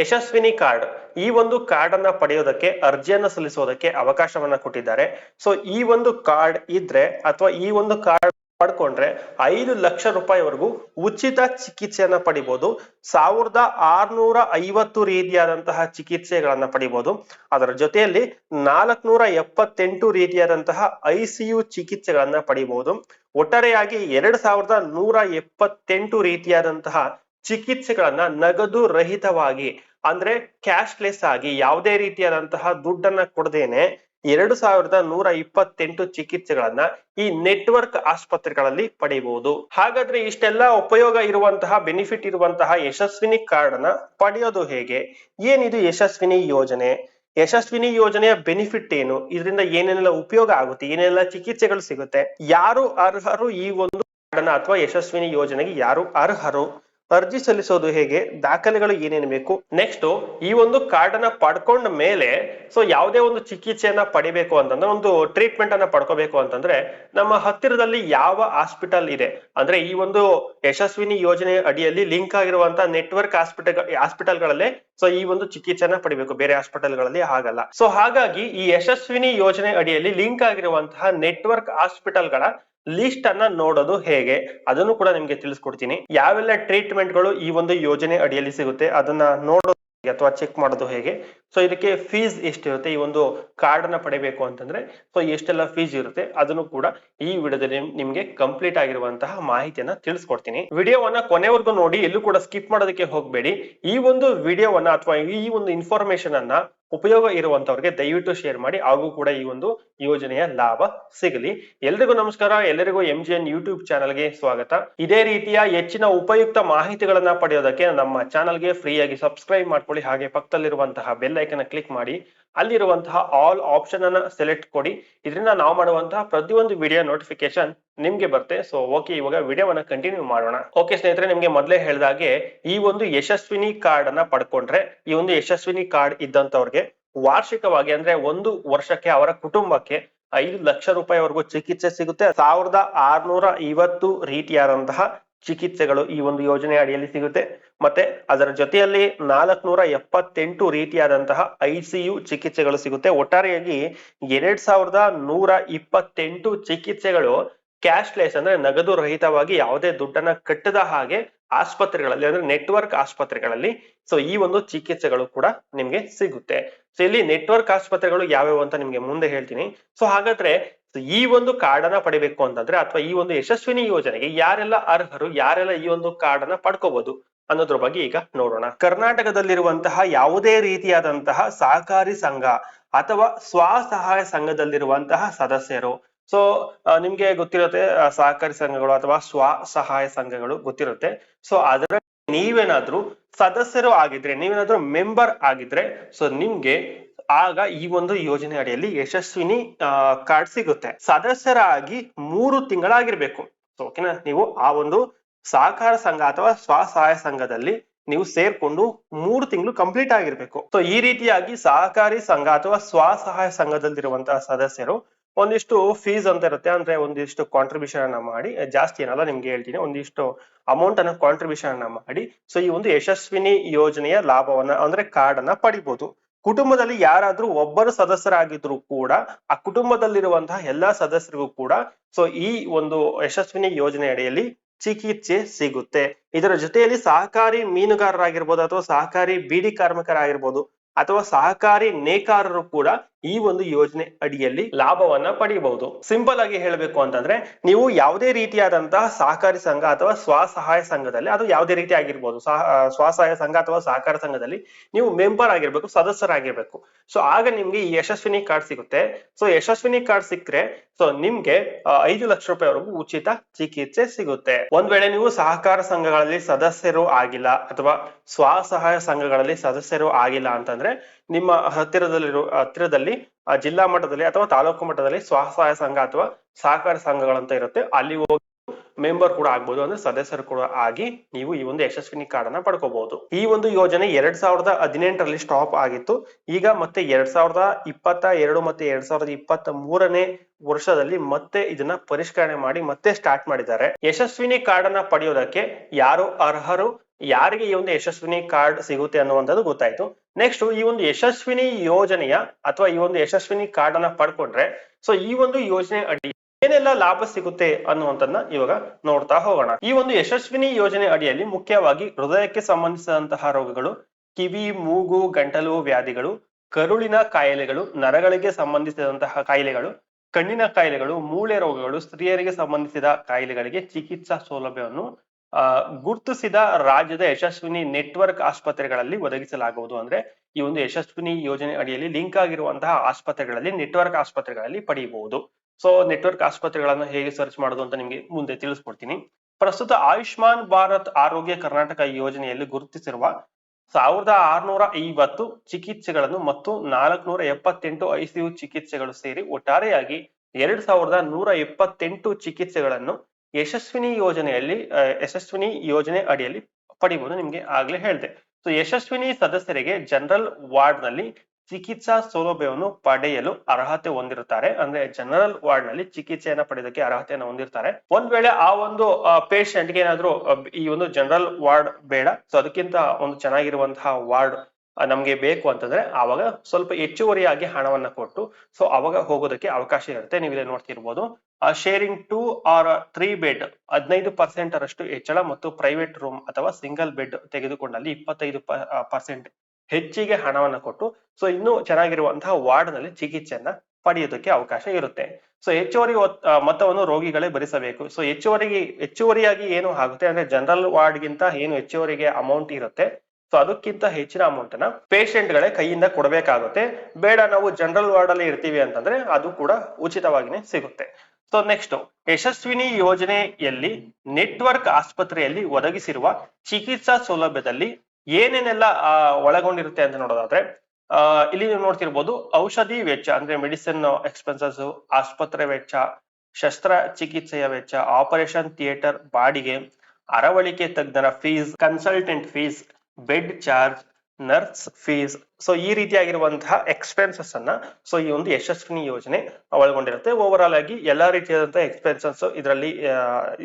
Yashasvini card, ಈ ಒಂದು card ಅನ್ನ ಪಡೆಯೋದಕ್ಕೆ ಅರ್ಜಿಯನ್ನ ಸಲ್ಲಿಸೋದಕ್ಕೆ ಅವಕಾಶವನ್ನ ಕೊಟ್ಟಿದ್ದಾರೆ. ಸೊ ಈ ಒಂದು ಕಾರ್ಡ್ ಇದ್ರೆ ಅಥವಾ ಈ ಒಂದು ಕಾರ್ಡ್ ಪಡ್ಕೊಂಡ್ರೆ ಐದು ಲಕ್ಷ ರೂಪಾಯಿವರೆಗೂ ಉಚಿತ ಚಿಕಿತ್ಸೆಯನ್ನ ಪಡಿಬಹುದು ಸಾವಿರದ ಆರ್ನೂರ ಐವತ್ತು ರೀತಿಯಾದಂತಹ ಚಿಕಿತ್ಸೆಗಳನ್ನ ಪಡಿಬಹುದು ಅದರ ಜೊತೆಯಲ್ಲಿ ನಾಲ್ಕನೂರ ಎಪ್ಪತ್ತೆಂಟು ರೀತಿಯಾದಂತಹ ಐ ಸಿ ಯು ಚಿಕಿತ್ಸೆಗಳನ್ನ ಪಡಿಬಹುದು ಒಟ್ಟಾರೆಯಾಗಿ ಎರಡ್ ಸಾವಿರದ ನೂರ ಎಪ್ಪತ್ತೆಂಟು ರೀತಿಯಾದಂತಹ ಚಿಕಿತ್ಸೆಗಳನ್ನ ನಗದು ರಹಿತವಾಗಿ ಅಂದ್ರೆ ಕ್ಯಾಶ್ಲೆಸ್ ಆಗಿ ಯಾವುದೇ ರೀತಿಯಾದಂತಹ ದುಡ್ಡನ್ನ ಕೊಡದೇನೆ ಎರಡು ಸಾವಿರದ ನೂರ ಇಪ್ಪತ್ತೆಂಟು ಚಿಕಿತ್ಸೆಗಳನ್ನ ಈ ನೆಟ್ವರ್ಕ್ ಆಸ್ಪತ್ರೆಗಳಲ್ಲಿ ಪಡೆಯಬಹುದು ಹಾಗಾದ್ರೆ ಇಷ್ಟೆಲ್ಲ ಉಪಯೋಗ ಇರುವಂತಹ ಬೆನಿಫಿಟ್ ಇರುವಂತಹ ಯಶಸ್ವಿನಿ ಕಾರ್ಡ್ ಅನ್ನ ಪಡೆಯೋದು ಹೇಗೆ? ಏನಿದು ಯಶಸ್ವಿನಿ ಯೋಜನೆ? ಯಶಸ್ವಿನಿ ಯೋಜನೆಯ ಬೆನಿಫಿಟ್ ಏನು? ಇದರಿಂದ ಏನೇನೆಲ್ಲ ಉಪಯೋಗ ಆಗುತ್ತೆ? ಏನೆಲ್ಲ ಚಿಕಿತ್ಸೆಗಳು ಸಿಗುತ್ತೆ? ಯಾರು ಅರ್ಹರು ಈ ಒಂದು ಅಥವಾ ಯಶಸ್ವಿನಿ ಯೋಜನೆಗೆ ಯಾರು ಅರ್ಹರು? ಅರ್ಜಿ ಸಲ್ಲಿಸೋದು ಹೇಗೆ, ದಾಖಲೆಗಳು ಏನೇನು ಬೇಕು? ನೆಕ್ಸ್ಟ್ ಈ ಒಂದು ಕಾರ್ಡ್ ಅನ್ನ ಪಡ್ಕೊಂಡ ಮೇಲೆ ಸೊ ಯಾವುದೇ ಒಂದು ಚಿಕಿತ್ಸೆಯನ್ನ ಪಡಿಬೇಕು ಅಂತಂದ್ರೆ, ಒಂದು ಟ್ರೀಟ್ಮೆಂಟ್ ಅನ್ನ ಪಡ್ಕೋಬೇಕು ಅಂತಂದ್ರೆ, ನಮ್ಮ ಹತ್ತಿರದಲ್ಲಿ ಯಾವ ಹಾಸ್ಪಿಟಲ್ ಇದೆ? ಅಂದ್ರೆ ಈ ಒಂದು ಯಶಸ್ವಿನಿ ಯೋಜನೆ ಅಡಿಯಲ್ಲಿ ಲಿಂಕ್ ಆಗಿರುವಂತಹ ನೆಟ್ವರ್ಕ್ ಹಾಸ್ಪಿಟಲ್ ಹಾಸ್ಪಿಟಲ್ಗಳಲ್ಲೇ ಸೊ ಈ ಒಂದು ಚಿಕಿತ್ಸೆನ ಪಡಿಬೇಕು. ಬೇರೆ ಹಾಸ್ಪಿಟಲ್ಗಳಲ್ಲಿ ಆಗಲ್ಲ ಸೊ ಹಾಗಾಗಿ ಈ ಯಶಸ್ವಿನಿ ಯೋಜನೆ ಅಡಿಯಲ್ಲಿ ಲಿಂಕ್ ಆಗಿರುವಂತಹ ನೆಟ್ವರ್ಕ್ ಹಾಸ್ಪಿಟಲ್ಗಳ ಲಿಸ್ಟ್ ಅನ್ನ ನೋಡೋದು ಹೇಗೆ? ಅದನ್ನು ಕೂಡ ನಿಮ್ಗೆ ತಿಳಿಸ್ಕೊಡ್ತೀನಿ. ಯಾವೆಲ್ಲ ಟ್ರೀಟ್ಮೆಂಟ್ಗಳು ಈ ಒಂದು ಯೋಜನೆ ಅಡಿಯಲ್ಲಿ ಸಿಗುತ್ತೆ, ಅದನ್ನ ನೋಡೋದು ಅಥವಾ ಚೆಕ್ ಮಾಡೋದು ಹೇಗೆ? ಸೊ ಇದಕ್ಕೆ ಫೀಸ್ ಎಷ್ಟಿರುತ್ತೆ? ಈ ಒಂದು ಕಾರ್ಡ್ನ ಪಡಿಬೇಕು ಅಂತಂದ್ರೆ ಸೊ ಎಷ್ಟೆಲ್ಲ ಫೀಸ್ ಇರುತ್ತೆ? ಅದನ್ನು ಕೂಡ ಈ ವಿಡಿಯೋದಲ್ಲಿ ನಿಮ್ಗೆ ಕಂಪ್ಲೀಟ್ ಆಗಿರುವಂತಹ ಮಾಹಿತಿಯನ್ನ ತಿಳಿಸ್ಕೊಡ್ತೀನಿ. ವಿಡಿಯೋವನ್ನ ಕೊನೆವರೆಗೂ ನೋಡಿ, ಎಲ್ಲೂ ಕೂಡ ಸ್ಕಿಪ್ ಮಾಡೋದಕ್ಕೆ ಹೋಗಬೇಡಿ. ಈ ಒಂದು ವಿಡಿಯೋವನ್ನ ಅಥವಾ ಈ ಒಂದು ಇನ್ಫಾರ್ಮೇಶನ್ ಅನ್ನ ಉಪಯೋಗ ಇರುವಂತವ್ರಿಗೆ ದಯವಿಟ್ಟು ಶೇರ್ ಮಾಡಿ, ಹಾಗೂ ಕೂಡ ಈ ಒಂದು ಯೋಜನೆಯ ಲಾಭ ಸಿಗಲಿ. ಎಲ್ರಿಗೂ ನಮಸ್ಕಾರ ಎಲ್ಲರಿಗೂ ಎಂ ಜಿ ಎನ್ ಯೂಟ್ಯೂಬ್ ಚಾನಲ್ಗೆ ಸ್ವಾಗತ. ಇದೇ ರೀತಿಯ ಹೆಚ್ಚಿನ ಉಪಯುಕ್ತ ಮಾಹಿತಿಗಳನ್ನ ಪಡೆಯೋದಕ್ಕೆ ನಮ್ಮ ಚಾನಲ್ಗೆ ಫ್ರೀ ಆಗಿ ಸಬ್ಸ್ಕ್ರೈಬ್ ಮಾಡ್ಕೊಳ್ಳಿ. ಹಾಗೆ ಪಕ್ಕದಲ್ಲಿರುವಂತಹ ಬೆಲ್ ಐಕನ್ ಕ್ಲಿಕ್ ಮಾಡಿ. ಅಲ್ಲಿರುವಂತಹ ಆಲ್ ಆಪ್ಷನ್ ಅನ್ನ ಸೆಲೆಕ್ಟ್ ಕೊಡಿ. ಇದರಿಂದ ನಾವು ಮಾಡುವಂತಹ ಪ್ರತಿಯೊಂದು ವಿಡಿಯೋ ನೋಟಿಫಿಕೇಶನ್ ನಿಮ್ಗೆ ಬರುತ್ತೆ. ಸೊ ಓಕೆ ಇವಾಗ ವಿಡಿಯೋವನ್ನ ಕಂಟಿನ್ಯೂ ಮಾಡೋಣ. ಓಕೆ ಸ್ನೇಹಿತರೆ, ನಿಮ್ಗೆ ಮೊದಲೇ ಹೇಳಿದಾಗೆ ಈ ಒಂದು ಯಶಸ್ವಿನಿ ಕಾರ್ಡ್ ಅನ್ನ ಪಡ್ಕೊಂಡ್ರೆ, ಈ ಒಂದು ಯಶಸ್ವಿನಿ ಕಾರ್ಡ್ ಇದ್ದಂತವ್ರಿಗೆ ವಾರ್ಷಿಕವಾಗಿ ಅಂದ್ರೆ ಒಂದು ವರ್ಷಕ್ಕೆ ಅವರ ಕುಟುಂಬಕ್ಕೆ ಐದು ಲಕ್ಷ ರೂಪಾಯಿವರೆಗೂ ಚಿಕಿತ್ಸೆ ಸಿಗುತ್ತೆ. ಸಾವಿರದ ಆರ್ನೂರ ಐವತ್ತು ರೀತಿಯಾದಂತಹ ಚಿಕಿತ್ಸೆಗಳು ಈ ಒಂದು ಯೋಜನೆ ಅಡಿಯಲ್ಲಿ ಸಿಗುತ್ತೆ. ಮತ್ತೆ ಅದರ ಜೊತೆಯಲ್ಲಿ ನಾಲ್ಕನೂರ ಎಪ್ಪತ್ತೆಂಟು ರೀತಿಯಾದಂತಹ ಐ ಚಿಕಿತ್ಸೆಗಳು ಸಿಗುತ್ತೆ. ಒಟ್ಟಾರೆಯಾಗಿ ಎರಡ್ ಸಾವಿರದ ನೂರ ಇಪ್ಪತ್ತೆಂಟು ಚಿಕಿತ್ಸೆಗಳು ಕ್ಯಾಶ್ಲೆಸ್ ಅಂದ್ರೆ ನಗದು ರಹಿತವಾಗಿ ಯಾವುದೇ ದುಡ್ಡನ್ನ ಕಟ್ಟದ ಹಾಗೆ ಆಸ್ಪತ್ರೆಗಳಲ್ಲಿ ಅಂದ್ರೆ ನೆಟ್ವರ್ಕ್ ಆಸ್ಪತ್ರೆಗಳಲ್ಲಿ ಸೊ ಈ ಒಂದು ಚಿಕಿತ್ಸೆಗಳು ಕೂಡ ನಿಮ್ಗೆ ಸಿಗುತ್ತೆ. ಸೊ ಇಲ್ಲಿ ನೆಟ್ವರ್ಕ್ ಆಸ್ಪತ್ರೆಗಳು ಯಾವ್ಯಾವ ಅಂತ ನಿಮ್ಗೆ ಮುಂದೆ ಹೇಳ್ತೀನಿ. ಸೊ ಹಾಗಾದ್ರೆ ಈ ಒಂದು ಕಾರ್ಡ್ ಅನ್ನ ಪಡಿಬೇಕು ಅಂತಂದ್ರೆ ಅಥವಾ ಈ ಒಂದು ಯಶಸ್ವಿನಿ ಯೋಜನೆಗೆ ಯಾರೆಲ್ಲ ಅರ್ಹರು, ಯಾರೆಲ್ಲ ಈ ಒಂದು ಕಾರ್ಡ್ ಅನ್ನ ಪಡ್ಕೋಬಹುದು ಅನ್ನೋದ್ರ ಬಗ್ಗೆ ಈಗ ನೋಡೋಣ. ಕರ್ನಾಟಕದಲ್ಲಿರುವಂತಹ ಯಾವುದೇ ರೀತಿಯಾದಂತಹ ಸಹಕಾರಿ ಸಂಘ ಅಥವಾ ಸ್ವಸಹಾಯ ಸಂಘದಲ್ಲಿರುವಂತಹ ಸದಸ್ಯರು. ಸೊ ನಿಮ್ಗೆ ಗೊತ್ತಿರುತ್ತೆ ಸಹಕಾರಿ ಸಂಘಗಳು ಅಥವಾ ಸ್ವ ಸಹಾಯ ಸಂಘಗಳು ಗೊತ್ತಿರುತ್ತೆ. ಸೊ ಅದರ ನೀವೇನಾದ್ರೂ ಸದಸ್ಯರು ಆಗಿದ್ರೆ, ನೀವೇನಾದ್ರೂ ಮೆಂಬರ್ ಆಗಿದ್ರೆ ಸೊ ನಿಮ್ಗೆ ಆಗ ಈ ಒಂದು ಯೋಜನೆ ಅಡಿಯಲ್ಲಿ ಯಶಸ್ವಿನಿ ಕಾರ್ಡ್ ಸಿಗುತ್ತೆ. ಸದಸ್ಯರಾಗಿ ಮೂರು ತಿಂಗಳಾಗಿರ್ಬೇಕು. ಸೊ ಓಕೆನಾ ನೀವು ಆ ಒಂದು ಸಹಕಾರ ಸಂಘ ಅಥವಾ ಸ್ವಸಹಾಯ ಸಂಘದಲ್ಲಿ ನೀವು ಸೇರ್ಕೊಂಡು ಮೂರು ತಿಂಗಳು ಕಂಪ್ಲೀಟ್ ಆಗಿರ್ಬೇಕು. ಸೊ ಈ ರೀತಿಯಾಗಿ ಸಹಕಾರಿ ಸಂಘ ಅಥವಾ ಸ್ವಸಹಾಯ ಸಂಘದಲ್ಲಿರುವಂತಹ ಸದಸ್ಯರು ಒಂದಿಷ್ಟು ಫೀಸ್ ಅಂತ ಇರುತ್ತೆ. ಅಂದ್ರೆ ಒಂದಿಷ್ಟು ಕಾಂಟ್ರಿಬ್ಯೂಷನ್ ಅನ್ನ ಮಾಡಿ, ಜಾಸ್ತಿ ಏನಲ್ಲ, ನಿಮ್ಗೆ ಹೇಳ್ತೀನಿ, ಒಂದಿಷ್ಟು ಅಮೌಂಟ್ ಅನ್ನ ಕಾಂಟ್ರಿಬ್ಯೂಷನ್ ಅನ್ನ ಮಾಡಿ ಸೊ ಈ ಒಂದು ಯಶಸ್ವಿನಿ ಯೋಜನೆಯ ಲಾಭವನ್ನ, ಅಂದ್ರೆ ಕಾರ್ಡ್ ಅನ್ನ ಪಡಿಬಹುದು ಕುಟುಂಬದಲ್ಲಿ ಯಾರಾದ್ರೂ ಒಬ್ಬರು ಸದಸ್ಯರಾಗಿದ್ರು ಕೂಡ, ಆ ಕುಟುಂಬದಲ್ಲಿರುವಂತಹ ಎಲ್ಲಾ ಸದಸ್ಯರಿಗೂ ಕೂಡ ಸೊ ಈ ಒಂದು ಯಶಸ್ವಿನಿ ಯೋಜನೆ ಅಡಿಯಲ್ಲಿ ಚಿಕಿತ್ಸೆ ಸಿಗುತ್ತೆ. ಇದರ ಜೊತೆಯಲ್ಲಿ ಸಹಕಾರಿ ಮೀನುಗಾರರಾಗಿರ್ಬೋದು ಅಥವಾ ಸಹಕಾರಿ ಬೀಡಿ ಕಾರ್ಮಿಕರಾಗಿರ್ಬೋದು ಅಥವಾ ಸಹಕಾರಿ ನೇಕಾರರು ಕೂಡ ಈ ಒಂದು ಯೋಜನೆ ಅಡಿಯಲ್ಲಿ ಲಾಭವನ್ನ ಪಡೆಯಬಹುದು ಸಿಂಪಲ್ ಆಗಿ ಹೇಳಬೇಕು ಅಂತಂದ್ರೆ, ನೀವು ಯಾವುದೇ ರೀತಿಯಾದಂತಹ ಸಹಕಾರಿ ಸಂಘ ಅಥವಾ ಸ್ವಸಹಾಯ ಸಂಘದಲ್ಲಿ, ಅದು ಯಾವುದೇ ರೀತಿ ಆಗಿರ್ಬೋದು, ಸಹ ಸ್ವಸಹಾಯ ಸಂಘ ಅಥವಾ ಸಹಕಾರ ಸಂಘದಲ್ಲಿ ನೀವು ಮೆಂಬರ್ ಆಗಿರ್ಬೇಕು, ಸದಸ್ಯರಾಗಿರ್ಬೇಕು. ಸೊ ಆಗ ನಿಮ್ಗೆ ಈ ಯಶಸ್ವಿನಿ ಕಾರ್ಡ್ ಸಿಗುತ್ತೆ. ಸೊ ಯಶಸ್ವಿನಿ ಕಾರ್ಡ್ ಸಿಕ್ಕರೆ ಸೊ ನಿಮ್ಗೆ ಐದು ಲಕ್ಷ ರೂಪಾಯಿವರೆಗೂ ಉಚಿತ ಚಿಕಿತ್ಸೆ ಸಿಗುತ್ತೆ. ಒಂದ್ ವೇಳೆ ನೀವು ಸಹಕಾರ ಸಂಘಗಳಲ್ಲಿ ಸದಸ್ಯರು ಆಗಿಲ್ಲ ಅಥವಾ ಸ್ವಸಹಾಯ ಸಂಘಗಳಲ್ಲಿ ಸದಸ್ಯರು ಆಗಿಲ್ಲ ಅಂತಂದ್ರೆ ನಿಮ್ಮ ಹತ್ತಿರದಲ್ಲಿರೋ ಹತ್ತಿರದಲ್ಲಿ ಆ, ಜಿಲ್ಲಾ ಮಟ್ಟದಲ್ಲಿ ಅಥವಾ ತಾಲೂಕು ಮಟ್ಟದಲ್ಲಿ ಸ್ವಸಹಾಯ ಸಂಘ ಅಥವಾ ಸಹಕಾರ ಸಂಘಗಳಂತ ಇರುತ್ತೆ. ಅಲ್ಲಿ ಹೋಗಿ ಮೆಂಬರ್ ಕೂಡ ಆಗ್ಬೋದು. ಅಂದ್ರೆ ಸದಸ್ಯರು ಕೂಡ ಆಗಿ ನೀವು ಈ ಒಂದು ಯಶಸ್ವಿನಿ ಕಾರ್ಡ್ ಅನ್ನ ಪಡ್ಕೋಬಹುದು ಈ ಒಂದು ಯೋಜನೆ ಎರಡ್ ಸಾವಿರದ ಹದಿನೆಂಟರಲ್ಲಿ ಸ್ಟಾಪ್ ಆಗಿತ್ತು. ಈಗ ಮತ್ತೆ ಎರಡ್ ಸಾವಿರದ ಇಪ್ಪತ್ತ ಎರಡು ಮತ್ತೆ ಎರಡ್ ಸಾವಿರದ ಇಪ್ಪತ್ತ ಮೂರನೇ ವರ್ಷದಲ್ಲಿ ಮತ್ತೆ ಇದನ್ನ ಪರಿಷ್ಕರಣೆ ಮಾಡಿ ಮತ್ತೆ ಸ್ಟಾರ್ಟ್ ಮಾಡಿದ್ದಾರೆ. ಯಶಸ್ವಿನಿ ಕಾರ್ಡ್ ಅನ್ನ ಪಡೆಯೋದಕ್ಕೆ ಯಾರು ಅರ್ಹರು? ಯಾರಿಗೆ ಈ ಒಂದು ಯಶಸ್ವಿನಿ ಕಾರ್ಡ್ ಸಿಗುತ್ತೆ ಅನ್ನುವಂಥದ್ದು ಗೊತ್ತಾಯ್ತು. ನೆಕ್ಸ್ಟ್ ಈ ಒಂದು ಯಶಸ್ವಿನಿ ಯೋಜನೆಯ ಅಥವಾ ಈ ಒಂದು ಯಶಸ್ವಿನಿ ಕಾರ್ಡ್ ಅನ್ನ ಪಡ್ಕೊಂಡ್ರೆ ಸೊ ಈ ಒಂದು ಯೋಜನೆ ಅಡಿ ಏನೆಲ್ಲ ಲಾಭ ಸಿಗುತ್ತೆ ಅನ್ನುವಂಥದ್ದನ್ನ ಇವಾಗ ನೋಡ್ತಾ ಹೋಗೋಣ. ಈ ಒಂದು ಯಶಸ್ವಿನಿ ಯೋಜನೆ ಅಡಿಯಲ್ಲಿ ಮುಖ್ಯವಾಗಿ ಹೃದಯಕ್ಕೆ ಸಂಬಂಧಿಸಿದಂತಹ ರೋಗಗಳು, ಕಿವಿ, ಮೂಗು, ಗಂಟಲು ವ್ಯಾಧಿಗಳು, ಕರುಳಿನ ಕಾಯಿಲೆಗಳು, ನರಗಳಿಗೆ ಸಂಬಂಧಿಸಿದಂತಹ ಕಾಯಿಲೆಗಳು, ಕಣ್ಣಿನ ಕಾಯಿಲೆಗಳು, ಮೂಳೆ ರೋಗಗಳು, ಸ್ತ್ರೀಯರಿಗೆ ಸಂಬಂಧಿಸಿದ ಕಾಯಿಲೆಗಳಿಗೆ ಚಿಕಿತ್ಸಾ ಸೌಲಭ್ಯವನ್ನು ಗುರುತಿಸಿದ ರಾಜ್ಯದ ಯಶಸ್ವಿನಿ ನೆಟ್ವರ್ಕ್ ಆಸ್ಪತ್ರೆಗಳಲ್ಲಿ ಒದಗಿಸಲಾಗುವುದು ಅಂದ್ರೆ ಈ ಒಂದು ಯಶಸ್ವಿನಿ ಯೋಜನೆ ಅಡಿಯಲ್ಲಿ ಲಿಂಕ್ ಆಗಿರುವಂತಹ ಆಸ್ಪತ್ರೆಗಳಲ್ಲಿ ನೆಟ್ವರ್ಕ್ ಆಸ್ಪತ್ರೆಗಳಲ್ಲಿ ಪಡೆಯಬಹುದು. ಸೊ ನೆಟ್ವರ್ಕ್ ಆಸ್ಪತ್ರೆಗಳನ್ನು ಹೇಗೆ ಸರ್ಚ್ ಮಾಡೋದು ಅಂತ ನಿಮಗೆ ಮುಂದೆ ತಿಳಿಸ್ಕೊಡ್ತೀನಿ. ಪ್ರಸ್ತುತ ಆಯುಷ್ಮಾನ್ ಭಾರತ್ ಆರೋಗ್ಯ ಕರ್ನಾಟಕ ಯೋಜನೆಯಲ್ಲಿ ಗುರುತಿಸಿರುವ ಸಾವಿರದ ಆರ್ನೂರ ಐವತ್ತು ಚಿಕಿತ್ಸೆಗಳನ್ನು ಮತ್ತು ನಾಲ್ಕುನೂರ ಎಪ್ಪತ್ತೆಂಟು ಐಸಿಯು ಚಿಕಿತ್ಸೆಗಳು ಸೇರಿ ಒಟ್ಟಾರೆಯಾಗಿ ಎರಡ್ ಸಾವಿರದ ನೂರ ಎಪ್ಪತ್ತೆಂಟು ಚಿಕಿತ್ಸೆಗಳನ್ನು ಯಶಸ್ವಿನಿ ಯೋಜನೆಯಲ್ಲಿ ಯಶಸ್ವಿನಿ ಯೋಜನೆ ಅಡಿಯಲ್ಲಿ ಪಡಿಬಹುದು ನಿಮ್ಗೆ ಆಗ್ಲೇ ಹೇಳಿದೆ. ಸೊ ಯಶಸ್ವಿನಿ ಸದಸ್ಯರಿಗೆ ಜನರಲ್ ವಾರ್ಡ್ನಲ್ಲಿ ಚಿಕಿತ್ಸಾ ಸೌಲಭ್ಯವನ್ನು ಪಡೆಯಲು ಅರ್ಹತೆ ಹೊಂದಿರುತ್ತಾರೆ. ಅಂದ್ರೆ ಜನರಲ್ ವಾರ್ಡ್ನಲ್ಲಿ ಚಿಕಿತ್ಸೆಯನ್ನ ಪಡೆಯೋದಕ್ಕೆ ಅರ್ಹತೆಯನ್ನು ಹೊಂದಿರ್ತಾರೆ ಒಂದ್ ವೇಳೆ ಆ ಒಂದು ಪೇಷಂಟ್ಗೆ ಏನಾದ್ರು ಈ ಒಂದು ಜನರಲ್ ವಾರ್ಡ್ ಬೇಡ. ಸೊ ಅದಕ್ಕಿಂತ ಒಂದು ಚೆನ್ನಾಗಿರುವಂತಹ ವಾರ್ಡ್ ನಮ್ಗೆ ಬೇಕು ಅಂತಂದ್ರೆ ಆವಾಗ ಸ್ವಲ್ಪ ಹೆಚ್ಚುವರಿಯಾಗಿ ಹಣವನ್ನ ಕೊಟ್ಟು, ಸೊ, ಅವಾಗ ಹೋಗೋದಕ್ಕೆ ಅವಕಾಶ ಇರುತ್ತೆ. ನೀವು ಇಲ್ಲಿ ನೋಡ್ತಿರ್ಬೋದು. Sharing two or three bed ಹದಿನೈದು ಪರ್ಸೆಂಟ್ ರಷ್ಟು ಹೆಚ್ಚಳ ಮತ್ತು ಪ್ರೈವೇಟ್ ರೂಮ್ ಅಥವಾ ಸಿಂಗಲ್ ಬೆಡ್ ತೆಗೆದುಕೊಂಡಲ್ಲಿ ಇಪ್ಪತ್ತೈದು ಪರ್ಸೆಂಟ್ ಹೆಚ್ಚಿಗೆ ಹಣವನ್ನು ಕೊಟ್ಟು ಸೊ ಇನ್ನೂ ಚೆನ್ನಾಗಿರುವಂತಹ ವಾರ್ಡ್ನಲ್ಲಿ ಚಿಕಿತ್ಸೆಯನ್ನ ಪಡೆಯೋದಕ್ಕೆ ಅವಕಾಶ ಇರುತ್ತೆ. ಸೊ ಹೆಚ್ಚುವರಿ ಮೊತ್ತವನ್ನು ರೋಗಿಗಳೇ ಭರಿಸಬೇಕು. ಸೊ ಹೆಚ್ಚುವರಿಗೆ, ಹೆಚ್ಚುವರಿಯಾಗಿ ಏನು ಆಗುತ್ತೆ ಅಂದ್ರೆ ಜನರಲ್ ವಾರ್ಡ್ ಗಿಂತ ಏನು ಹೆಚ್ಚುವರಿಗೆ ಅಮೌಂಟ್ ಇರುತ್ತೆ ಸೊ ಅದಕ್ಕಿಂತ ಹೆಚ್ಚಿನ ಅಮೌಂಟ್ನ ಪೇಷಂಟ್ ಗಳೇ ಕೈಯಿಂದ ಕೊಡಬೇಕಾಗುತ್ತೆ. ಬೇಡ, ನಾವು ಜನರಲ್ ವಾರ್ಡ್ ಅಲ್ಲಿ ಇರ್ತೀವಿ ಅಂತಂದ್ರೆ ಅದು ಕೂಡ ಉಚಿತವಾಗಿನೇ ಸಿಗುತ್ತೆ. ಸೊ ನೆಕ್ಸ್ಟ್ ಯಶಸ್ವಿನಿ ಯೋಜನೆಯಲ್ಲಿ ನೆಟ್ವರ್ಕ್ ಆಸ್ಪತ್ರೆಯಲ್ಲಿ ಒದಗಿಸಿರುವ ಚಿಕಿತ್ಸಾ ಸೌಲಭ್ಯದಲ್ಲಿ ಏನೇನೆಲ್ಲ ಒಳಗೊಂಡಿರುತ್ತೆ ಅಂತ ನೋಡೋದಾದ್ರೆ, ಆ, ಇಲ್ಲಿ ನೀವು ನೋಡ್ತಿರ್ಬೋದು ಔಷಧಿ ವೆಚ್ಚ, ಅಂದ್ರೆ ಮೆಡಿಸಿನ್ ಎಕ್ಸ್ಪೆನ್ಸಸ್, ಆಸ್ಪತ್ರೆ ವೆಚ್ಚ, ಶಸ್ತ್ರ ಚಿಕಿತ್ಸೆಯ ವೆಚ್ಚ, ಆಪರೇಷನ್ ಥಿಯೇಟರ್, ಬಾಡಿಗೆ, ಅರವಳಿಕೆ ತಜ್ಞರ fees, consultant fees, bed charge nurse fees so ಈ ರೀತಿಯಾಗಿರುವಂತಹ ಎಕ್ಸ್ಪೆನ್ಸಸ್ ಅನ್ನ ಸೊ ಈ ಒಂದು ಯಶಸ್ವಿನಿ ಯೋಜನೆ ಒಳಗೊಂಡಿರುತ್ತೆ. ಓವರ್ ಆಲ್ ಆಗಿ ಎಲ್ಲಾ ರೀತಿಯಾದಂತಹ ಎಕ್ಸ್ಪೆನ್ಸಸ್ ಇದರಲ್ಲಿ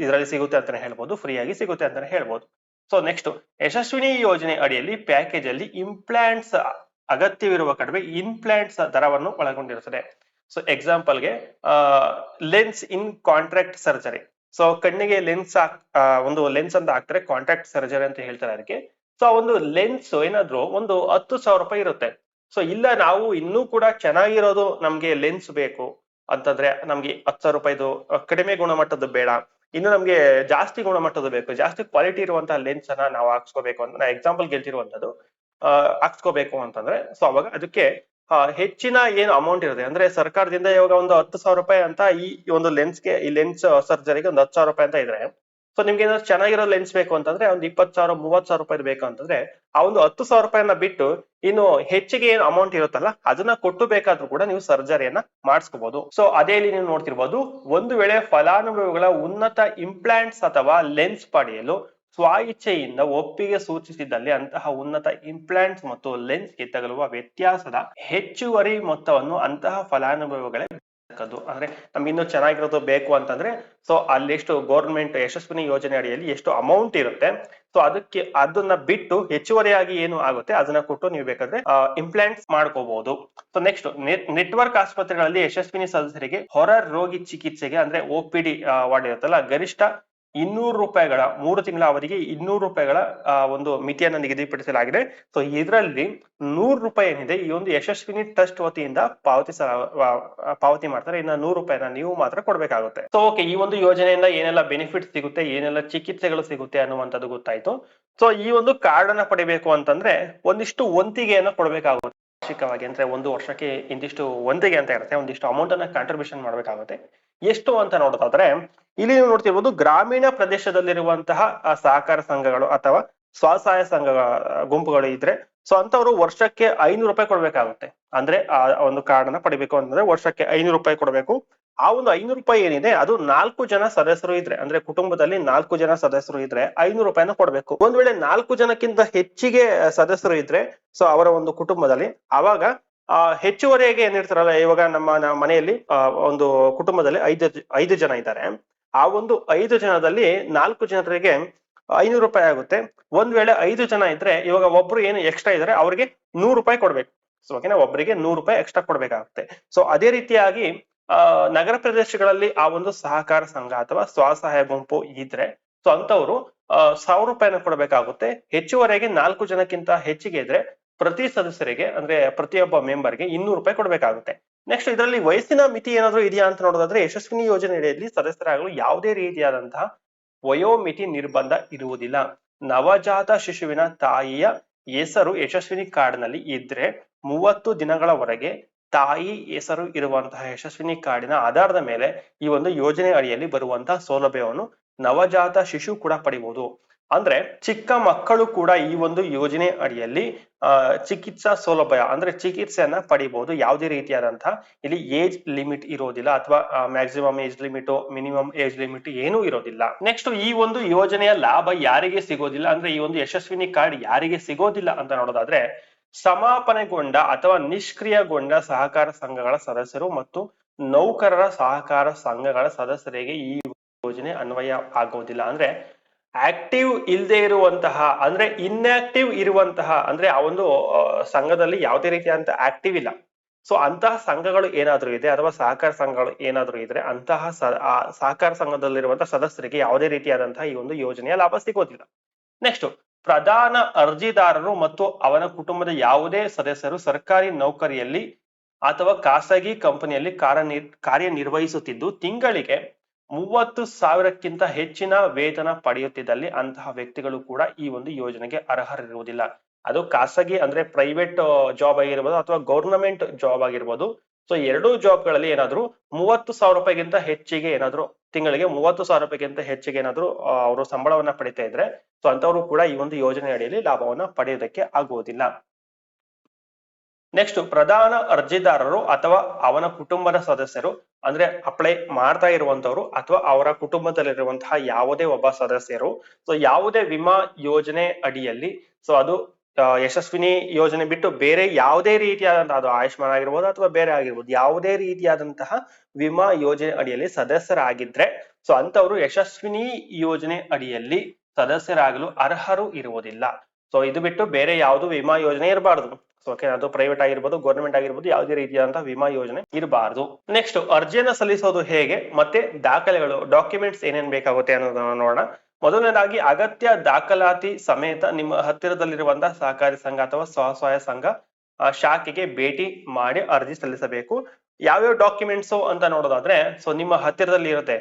ಇದರಲ್ಲಿ ಸಿಗುತ್ತೆ ಅಂತಾನೆ ಹೇಳ್ಬೋದು. ಫ್ರೀ ಆಗಿ ಸಿಗುತ್ತೆ ಅಂತಾನೆ ಹೇಳ್ಬೋದು. ಸೊ ನೆಕ್ಸ್ಟ್ ಯಶಸ್ವಿನಿ ಯೋಜನೆ ಅಡಿಯಲ್ಲಿ ಪ್ಯಾಕೇಜ್ ಅಲ್ಲಿ ಇಂಪ್ಲಾಂಟ್ಸ್ ಅಗತ್ಯವಿರುವ ಕಡಿಮೆ ಇನ್ಪ್ಲಾಂಟ್ಸ್ ದರವನ್ನು ಒಳಗೊಂಡಿರುತ್ತದೆ. So ಎಕ್ಸಾಂಪಲ್ಗೆ lens in contract surgery so ಕಣ್ಣಿಗೆ ಲೆನ್ಸ್ ಒಂದು ಲೆನ್ಸ್ ಅಂತ ಹಾಕ್ತಾರೆ ಕಾಂಟ್ರಾಕ್ಟ್ ಸರ್ಜರಿ ಅಂತ ಹೇಳ್ತಾರೆ ಅದಕ್ಕೆ. ಸೊ ಒಂದು ಲೆನ್ಸ್ ಏನಾದ್ರು ಒಂದು ಹತ್ತು ಸಾವಿರ ರೂಪಾಯಿ ಇರುತ್ತೆ. ಸೊ ಇಲ್ಲ ನಾವು ಇನ್ನೂ ಕೂಡ ಚೆನ್ನಾಗಿರೋದು ನಮ್ಗೆ ಲೆನ್ಸ್ ಬೇಕು ಅಂತಂದ್ರೆ ನಮ್ಗೆ ಹತ್ತು ಸಾವಿರ ರೂಪಾಯಿದು ಕಡಿಮೆ ಗುಣಮಟ್ಟದ್ದು ಬೇಡ. ಇನ್ನು ನಮ್ಗೆ ಜಾಸ್ತಿ ಗುಣಮಟ್ಟದ್ದು ಬೇಕು. ಜಾಸ್ತಿ ಕ್ವಾಲಿಟಿ ಇರುವಂತಹ ಲೆನ್ಸ್ ಅನ್ನ ನಾವು ಹಾಕ್ಸ್ಕೋಬೇಕು ಅಂತ ನಾ ಎಕ್ಸಾಂಪಲ್ ಗೆಲ್ತಿರುವಂತದ್ದು ಹಾಕ್ಸ್ಕೋಬೇಕು ಅಂತಂದ್ರೆ ಸೊ ಅವಾಗ ಅದಕ್ಕೆ ಹೆಚ್ಚಿನ ಏನು ಅಮೌಂಟ್ ಇರುತ್ತೆ? ಅಂದ್ರೆ ಸರ್ಕಾರದಿಂದ ಇವಾಗ ಒಂದು ಹತ್ತು ಸಾವಿರ ರೂಪಾಯಿ ಅಂತ ಈ ಒಂದು ಲೆನ್ಸ್ಗೆ ಈ ಲೆನ್ಸ್ ಸರ್ಜರಿಗೆ ಒಂದು ಹತ್ತು ಸಾವಿರ ರೂಪಾಯಿ ಅಂತ ಇದ್ರೆ ಸೊ ನಿಮ್ಗೆ ಏನಾದ್ರು ಚೆನ್ನಾಗಿರೋ ಲೆನ್ಸ್ ಬೇಕು ಅಂತಂದ್ರೆ ಒಂದು ಇಪ್ಪತ್ತು ಸಾವಿರ, ಮೂವತ್ತು ಸಾವಿರ ರೂಪಾಯಿ ಬೇಕು ಅಂತಂದ್ರೆ, ಆ ಒಂದು ಹತ್ತು ಸಾವಿರ ರೂಪಾಯಿನ ಬಿಟ್ಟು ಇನ್ನು ಹೆಚ್ಚಿಗೆ ಏನು ಅಮೌಂಟ್ ಇರುತ್ತಲ್ಲ, ಅದನ್ನ ಕೊಟ್ಟು ಬೇಕಾದ್ರೂ ಕೂಡ ನೀವು ಸರ್ಜರಿಯನ್ನ ಮಾಡಿಸ್ಕೋಬಹುದು ಸೊ ಅದೇ ಇಲ್ಲಿ ನೀವು ನೋಡ್ತಿರ್ಬೋದು, ಒಂದು ವೇಳೆ ಫಲಾನುಭವಿಗಳ ಉನ್ನತ ಇಂಪ್ಲಾಂಟ್ಸ್ ಅಥವಾ ಲೆನ್ಸ್ ಪಡೆಯಲು ಸ್ವ ಇಚ್ಛೆಯಿಂದ ಒಪ್ಪಿಗೆ ಸೂಚಿಸಿದಲ್ಲಿ ಅಂತಹ ಉನ್ನತ ಇಂಪ್ಲಾಂಟ್ಸ್ ಮತ್ತು ಲೆನ್ಸ್ಗೆ ತಗಲುವ ವ್ಯತ್ಯಾಸದ ಹೆಚ್ಚುವರಿ ಮೊತ್ತವನ್ನು ಅಂತಹ ಫಲಾನುಭವಿಗಳೇ ಬೇಕಾದ್ದು. ಅಂದ್ರೆ ನಮ್ಗೆ ಇನ್ನೂ ಚೆನ್ನಾಗಿರೋದು ಬೇಕು ಅಂತಂದ್ರೆ ಸೊ ಅಲ್ಲಿ ಎಷ್ಟು ಗೌರ್ಮೆಂಟ್ ಯಶಸ್ವಿನಿ ಯೋಜನೆ ಅಡಿಯಲ್ಲಿ ಎಷ್ಟು ಅಮೌಂಟ್ ಇರುತ್ತೆ ಸೊ ಅದಕ್ಕೆ ಅದನ್ನ ಬಿಟ್ಟು ಹೆಚ್ಚುವರಿಯಾಗಿ ಏನು ಆಗುತ್ತೆ, ಅದನ್ನ ಕೊಟ್ಟು ನೀವು ಬೇಕಾದ್ರೆ ಇಂಪ್ಲಾಂಟ್ಸ್ ಮಾಡ್ಕೋಬಹುದು ಸೊ ನೆಕ್ಸ್ಟ್ ನೆಟ್ವರ್ಕ್ ಆಸ್ಪತ್ರೆಗಳಲ್ಲಿ ಯಶಸ್ವಿನಿ ಸದಸ್ಯರಿಗೆ ಹೊರ ರೋಗಿ ಚಿಕಿತ್ಸೆಗೆ ಅಂದ್ರೆ ಒ ಪಿ ವಾರ್ಡ್ ಇರುತ್ತಲ್ಲ, ಗರಿಷ್ಠ ಇನ್ನೂರು ರೂಪಾಯಿಗಳ, ಮೂರು ತಿಂಗಳ ಅವಧಿಗೆ ಇನ್ನೂರು ರೂಪಾಯಿಗಳ ಒಂದು ಮಿತಿಯನ್ನು ನಿಗದಿಪಡಿಸಲಾಗಿದೆ. ಸೊ ಇದರಲ್ಲಿ ನೂರು ರೂಪಾಯಿ ಏನಿದೆ, ಈ ಒಂದು ಯಶಸ್ವಿನಿ ಟ್ರಸ್ಟ್ ವತಿಯಿಂದ ಪಾವತಿಸ ಪಾವತಿ ಮಾಡ್ತಾರೆ. ಇನ್ನ ನೂರು ರೂಪಾಯಿನ ನೀವು ಮಾತ್ರ ಕೊಡಬೇಕಾಗುತ್ತೆ. ಸೊ ಓಕೆ ಈ ಒಂದು ಯೋಜನೆಯಿಂದ ಏನೆಲ್ಲ ಬೆನಿಫಿಟ್ ಸಿಗುತ್ತೆ, ಏನೆಲ್ಲ ಚಿಕಿತ್ಸೆಗಳು ಸಿಗುತ್ತೆ ಅನ್ನುವಂಥದ್ದು ಗೊತ್ತಾಯ್ತು. ಸೊ ಈ ಒಂದು ಕಾರ್ಡ್ ಅನ್ನ ಪಡಿಬೇಕು ಅಂತಂದ್ರೆ ಒಂದಿಷ್ಟು ಒಂತಿಗೆಯನ್ನು ಕೊಡಬೇಕಾಗುತ್ತೆ. ವಾರ್ಷಿಕವಾಗಿ ಅಂದ್ರೆ ಒಂದು ವರ್ಷಕ್ಕೆ ಇಂದಿಷ್ಟು ಒಂದಿಗೆ ಅಂತ ಇರುತ್ತೆ. ಒಂದಿಷ್ಟು ಅಮೌಂಟ್ ಅನ್ನ ಕಾಂಟ್ರಿಬ್ಯೂಷನ್ ಮಾಡ್ಬೇಕಾಗುತ್ತೆ. ಎಷ್ಟು ಅಂತ ನೋಡೋದಾದ್ರೆ, ಇಲ್ಲಿ ನೀವು ನೋಡ್ತಿರ್ಬೋದು ಗ್ರಾಮೀಣ ಪ್ರದೇಶದಲ್ಲಿರುವಂತಹ ಸಹಕಾರ ಸಂಘಗಳು ಅಥವಾ ಸ್ವಸಹಾಯ ಸಂಘ ಗುಂಪುಗಳು ಇದ್ರೆ, ಸೊ ಅಂತವರು ವರ್ಷಕ್ಕೆ ಐನೂರು ರೂಪಾಯಿ ಕೊಡ್ಬೇಕಾಗುತ್ತೆ. ಅಂದ್ರೆ ಆ ಒಂದು ಕಾರ್ಡ್ ಅನ್ನ ಪಡಿಬೇಕು ಅಂತಂದ್ರೆ ವರ್ಷಕ್ಕೆ ಐನೂರು ರೂಪಾಯಿ ಕೊಡಬೇಕು. ಆ ಒಂದು ಐನೂರು ರೂಪಾಯಿ ಏನಿದೆ, ಅದು ನಾಲ್ಕು ಜನ ಸದಸ್ಯರು ಇದ್ರೆ, ಅಂದ್ರೆ ಕುಟುಂಬದಲ್ಲಿ ನಾಲ್ಕು ಜನ ಸದಸ್ಯರು ಇದ್ರೆ ಐನೂರು ರೂಪಾಯಿನ ಕೊಡ್ಬೇಕು. ಒಂದ್ ವೇಳೆ ನಾಲ್ಕು ಜನಕ್ಕಿಂತ ಹೆಚ್ಚಿಗೆ ಸದಸ್ಯರು ಇದ್ರೆ, ಸೊ ಅವರ ಒಂದು ಕುಟುಂಬದಲ್ಲಿ, ಅವಾಗ ಆ, ಹೆಚ್ಚುವರಿಯಾಗಿ ಏನಿರ್ತಾರಲ್ಲ, ಇವಾಗ ನಮ್ಮ ಮನೆಯಲ್ಲಿ ಒಂದು ಕುಟುಂಬದಲ್ಲಿ ಐದು ಐದು ಜನ ಇದ್ದಾರೆ. ಆ ಒಂದು ಐದು ಜನದಲ್ಲಿ ನಾಲ್ಕು ಜನರಿಗೆ ಐನೂರು ರೂಪಾಯಿ ಆಗುತ್ತೆ. ಒಂದ್ ವೇಳೆ ಐದು ಜನ ಇದ್ರೆ, ಇವಾಗ ಒಬ್ರು ಏನು ಎಕ್ಸ್ಟ್ರಾ ಇದ್ರೆ, ಅವ್ರಿಗೆ ನೂರು ರೂಪಾಯಿ ಕೊಡ್ಬೇಕು. ಸೊ ಓಕೆನಾ ಒಬ್ಬರಿಗೆ ನೂರು ರೂಪಾಯಿ ಎಕ್ಸ್ಟ್ರಾ ಕೊಡ್ಬೇಕಾಗುತ್ತೆ. ಸೊ ಅದೇ ರೀತಿಯಾಗಿ ನಗರ ಪ್ರದೇಶಗಳಲ್ಲಿ ಆ ಒಂದು ಸಹಕಾರ ಸಂಘ ಅಥವಾ ಸ್ವಸಹಾಯ ಗುಂಪು ಇದ್ರೆ ಸೊ ಅಂತವ್ರು ಸಾವಿರ ರೂಪಾಯಿನ ಕೊಡಬೇಕಾಗುತ್ತೆ. ಹೆಚ್ಚುವರೆಗೆ ನಾಲ್ಕು ಜನಕ್ಕಿಂತ ಹೆಚ್ಚಿಗೆ ಇದ್ರೆ ಪ್ರತಿ ಸದಸ್ಯರಿಗೆ, ಅಂದ್ರೆ ಪ್ರತಿಯೊಬ್ಬ ಮೆಂಬರ್ಗೆ ಇನ್ನೂರು ರೂಪಾಯಿ ಕೊಡಬೇಕಾಗುತ್ತೆ. ನೆಕ್ಸ್ಟ್ ಇದರಲ್ಲಿ ವಯಸ್ಸಿನ ಮಿತಿ ಏನಾದ್ರು ಇದೆಯಾ ಅಂತ ನೋಡೋದಾದ್ರೆ, ಯಶಸ್ವಿನಿ ಯೋಜನೆ ಅಡಿಯಲ್ಲಿ ಸದಸ್ಯರಾಗಲು ಯಾವುದೇ ರೀತಿಯಾದಂತಹ ವಯೋಮಿತಿ ನಿರ್ಬಂಧ ಇರುವುದಿಲ್ಲ. ನವಜಾತ ಶಿಶುವಿನ ತಾಯಿಯ ಹೆಸರು ಯಶಸ್ವಿನಿ ಕಾರ್ಡ್ನಲ್ಲಿ ಇದ್ರೆ ಮೂವತ್ತು ದಿನಗಳವರೆಗೆ ತಾಯಿ ಹೆಸರು ಇರುವಂತಹ ಯಶಸ್ವಿನಿ ಕಾರ್ಡಿನ ಆಧಾರದ ಮೇಲೆ ಈ ಒಂದು ಯೋಜನೆ ಅಡಿಯಲ್ಲಿ ಬರುವಂತಹ ಸೌಲಭ್ಯವನ್ನು ನವಜಾತ ಶಿಶು ಕೂಡ ಪಡಿಬಹುದು ಅಂದ್ರೆ ಚಿಕ್ಕ ಮಕ್ಕಳು ಕೂಡ ಈ ಒಂದು ಯೋಜನೆ ಅಡಿಯಲ್ಲಿ ಚಿಕಿತ್ಸಾ ಸೌಲಭ್ಯ ಅಂದ್ರೆ ಚಿಕಿತ್ಸೆಯನ್ನ ಪಡಿಬಹುದು. ಯಾವುದೇ ರೀತಿಯಾದಂತಹ ಇಲ್ಲಿ ಏಜ್ ಲಿಮಿಟ್ ಇರೋದಿಲ್ಲ ಅಥವಾ maximum age limit, minimum age limit ಏನೂ ಇರೋದಿಲ್ಲ. ನೆಕ್ಸ್ಟ್ ಈ ಒಂದು ಯೋಜನೆಯ ಲಾಭ ಯಾರಿಗೆ ಸಿಗೋದಿಲ್ಲ ಅಂದ್ರೆ ಈ ಒಂದು ಯಶಸ್ವಿನಿ ಕಾರ್ಡ್ ಯಾರಿಗೆ ಸಿಗೋದಿಲ್ಲ ಅಂತ ನೋಡೋದಾದ್ರೆ ಸಮಾಪನೆಗೊಂಡ ಅಥವಾ ನಿಷ್ಕ್ರಿಯಗೊಂಡ ಸಹಕಾರ ಸಂಘಗಳ ಸದಸ್ಯರು ಮತ್ತು ನೌಕರರ ಸಹಕಾರ ಸಂಘಗಳ ಸದಸ್ಯರಿಗೆ ಈ ಯೋಜನೆ ಅನ್ವಯ ಆಗೋದಿಲ್ಲ. ಅಂದ್ರೆ ಆಕ್ಟಿವ್ ಇಲ್ಲದೆ ಇರುವಂತಹ, ಅಂದ್ರೆ ಇನ್ಆಕ್ಟಿವ್ ಇರುವಂತಹ, ಅಂದ್ರೆ ಆ ಒಂದು ಸಂಘದಲ್ಲಿ ಯಾವುದೇ ರೀತಿಯಾದಂತ ಆಕ್ಟಿವ್ ಇಲ್ಲ. ಸೊ ಅಂತಹ ಸಂಘಗಳು ಏನಾದರೂ ಇದೆ, ಅಥವಾ ಸಹಕಾರ ಸಂಘಗಳು ಏನಾದರೂ ಇದ್ರೆ ಅಂತಹ ಸಹಕಾರ ಸಂಘದಲ್ಲಿರುವಂತಹ ಸದಸ್ಯರಿಗೆ ಯಾವುದೇ ರೀತಿಯಾದಂತಹ ಈ ಒಂದು ಯೋಜನೆಯ ಲಾಭ ಸಿಗೋದಿಲ್ಲ. ನೆಕ್ಸ್ಟ್ ಪ್ರಧಾನ ಅರ್ಜಿದಾರರು ಮತ್ತು ಅವನ ಕುಟುಂಬದ ಯಾವುದೇ ಸದಸ್ಯರು ಸರ್ಕಾರಿ ನೌಕರಿಯಲ್ಲಿ ಅಥವಾ ಖಾಸಗಿ ಕಂಪನಿಯಲ್ಲಿ ಕಾರ್ಯನಿರ್, ಕಾರ್ಯನಿರ್ವಹಿಸುತ್ತಿದ್ದು ತಿಂಗಳಿಗೆ ಮೂವತ್ತು ಸಾವಿರಕ್ಕಿಂತ ಹೆಚ್ಚಿನ ವೇತನ ಪಡೆಯುತ್ತಿದ್ದಲ್ಲಿ ಅಂತಹ ವ್ಯಕ್ತಿಗಳು ಕೂಡ ಈ ಒಂದು ಯೋಜನೆಗೆ ಅರ್ಹರಿರುವುದಿಲ್ಲ. ಅದು ಖಾಸಗಿ ಅಂದ್ರೆ ಪ್ರೈವೇಟ್ ಜಾಬ್ ಆಗಿರ್ಬೋದು ಅಥವಾ ಗೌರ್ನಮೆಂಟ್ ಜಾಬ್ ಆಗಿರ್ಬೋದು. ಸೊ ಎರಡೂ ಜಾಬ್ಗಳಲ್ಲಿ ಏನಾದ್ರು ಮೂವತ್ತು ಸಾವಿರ ರೂಪಾಯಿಗಿಂತ ಹೆಚ್ಚಿಗೆ ಏನಾದ್ರು, ತಿಂಗಳಿಗೆ ಮೂವತ್ತು ಸಾವಿರ ರೂಪಾಯಿಗಿಂತ ಹೆಚ್ಚಿಗೆ ಏನಾದ್ರು ಅವರು ಸಂಬಳವನ್ನ ಪಡಿತಾ ಇದ್ರೆ, ಸೊ ಅಂತವರು ಕೂಡ ಈ ಒಂದು ಯೋಜನೆ ಅಡಿಯಲ್ಲಿ ಲಾಭವನ್ನ ಪಡೆಯೋದಕ್ಕೆ ಆಗುವುದಿಲ್ಲ. ನೆಕ್ಸ್ಟ್ ಪ್ರಧಾನ ಅರ್ಜಿದಾರರು ಅಥವಾ ಅವನ ಕುಟುಂಬದ ಸದಸ್ಯರು, ಅಂದ್ರೆ ಅಪ್ಲೈ ಮಾಡ್ತಾ ಇರುವಂತವ್ರು ಅಥವಾ ಅವರ ಕುಟುಂಬದಲ್ಲಿರುವಂತಹ ಯಾವುದೇ ಒಬ್ಬ ಸದಸ್ಯರು ಸೊ ಯಾವುದೇ ವಿಮಾ ಯೋಜನೆ ಅಡಿಯಲ್ಲಿ ಸೊ ಅದು ಯಶಸ್ವಿನಿ ಯೋಜನೆ ಬಿಟ್ಟು ಬೇರೆ ಯಾವುದೇ ರೀತಿಯಾದಂತಹ ಅದು ಆಯುಷ್ಮಾನ್ ಆಗಿರ್ಬೋದು ಅಥವಾ ಬೇರೆ ಆಗಿರ್ಬೋದು, ಯಾವುದೇ ರೀತಿಯಾದಂತಹ ವಿಮಾ ಯೋಜನೆ ಅಡಿಯಲ್ಲಿ ಸದಸ್ಯರಾಗಿದ್ರೆ ಸೊ ಅಂತವರು ಯಶಸ್ವಿನಿ ಯೋಜನೆ ಅಡಿಯಲ್ಲಿ ಸದಸ್ಯರಾಗಲು ಅರ್ಹರು ಇರುವುದಿಲ್ಲ. ಸೊ ಇದು ಬಿಟ್ಟು ಬೇರೆ ಯಾವುದು ವಿಮಾ ಯೋಜನೆ ಇರಬಾರ್ದು. ಸೊ ಓಕೆ ಅದು ಪ್ರೈವೇಟ್ ಆಗಿರ್ಬೋದು ಗೌರ್ಮೆಂಟ್ ಆಗಿರ್ಬೋದು, ಯಾವುದೇ ರೀತಿಯಾದಂತಹ ವಿಮಾ ಯೋಜನೆ ಇರಬಾರದು. ನೆಕ್ಸ್ಟ್ ಅರ್ಜಿಯನ್ನ ಸಲ್ಲಿಸೋದು ಹೇಗೆ, ಮತ್ತೆ ದಾಖಲೆಗಳು ಡಾಕ್ಯುಮೆಂಟ್ಸ್ ಏನೇನ್ ಬೇಕಾಗುತ್ತೆ ಅನ್ನೋದನ್ನ ನೋಡೋಣ. ಮೊದಲನೇದಾಗಿ, ಅಗತ್ಯ ದಾಖಲಾತಿ ಸಮೇತ ನಿಮ್ಮ ಹತ್ತಿರದಲ್ಲಿರುವಂತಹ ಸಹಕಾರಿ ಸಂಘ ಅಥವಾ ಸ್ವಸಹಾಯ ಸಂಘ ಶಾಖೆಗೆ ಭೇಟಿ ಮಾಡಿ ಅರ್ಜಿ ಸಲ್ಲಿಸಬೇಕು. ಯಾವ್ಯಾವ ಡಾಕ್ಯುಮೆಂಟ್ಸ್ ಅಂತ ನೋಡೋದಾದ್ರೆ ಸೊ ನಿಮ್ಮ ಹತ್ತಿರದಲ್ಲಿ ಇರುತ್ತೆ